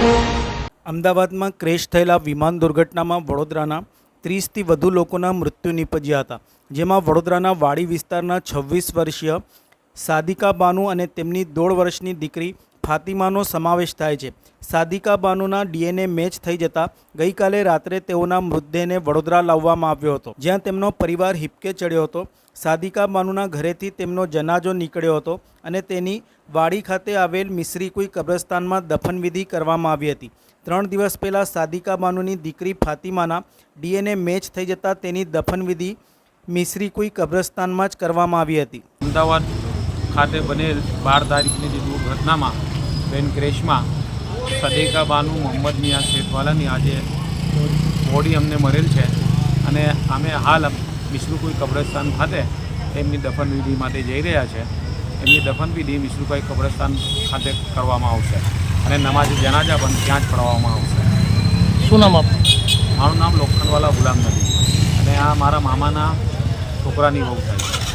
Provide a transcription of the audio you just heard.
અમદાવાદમાં ક્રેશ થયેલા વિમાન દુર્ઘટનામાં વડોદરાના ત્રીસથી વધુ લોકોના મૃત્યુ નિપજ્યા હતા, જેમાં વડોદરાના વાડી વિસ્તારના છવ્વીસ વર્ષીય સાદિકા બાનુ અને તેમની દોઢ વર્ષની દીકરી ફાતિમાનો સમાવેશ થાય છે. સાદિકા બાનુના ડીએનએ મેચ થઈ જતાં ગઈકાલે રાત્રે તેઓના મૃતદેહને વડોદરા લાવવામાં આવ્યો હતો, જ્યાં તેમનો પરિવાર હિપકે ચડ્યો હતો. સાદિકા બાનુના ઘરેથી તેમનો જનાજો નીકળ્યો હતો અને તેની વાડી ખાતે આવેલ મિશ્રીકુઈ કબ્રસ્તાનમાં દફનવિધિ કરવામાં આવી હતી. ત્રણ દિવસ પહેલાં સાદિકા બાનુની દીકરી ફાતિમાના ડીએનએ મેચ થઈ જતાં તેની દફનવિધિ મિશ્રીકુઈ કબ્રસ્તાનમાં જ કરવામાં આવી હતી. અમદાવાદ ખાતે બનેલ બાર તારીખની જે દુર્ઘટનામાં બેન ક્રેશમાં સદેકા બાનુ મોહમ્મદ મિયા શેઠવાલાની આજે બોડી અમને મળેલ છે અને અમે હાલ મિશ્રુકુઈ કબ્રસ્તાન ખાતે એમની દફનવિધિ માટે જઈ રહ્યા છે. એમની દફનવિધિ મિશ્રુકુઈ કબ્રસ્તાન ખાતે કરવામાં આવશે અને નમાજ જનાજા પણ ત્યાં જ પઢાવવામાં આવશે. શું નામ આપનું મારું નામ લોખંડવાલા ગુલામ નદી અને આ મારા મામાના છોકરાની વહુ થાય છે.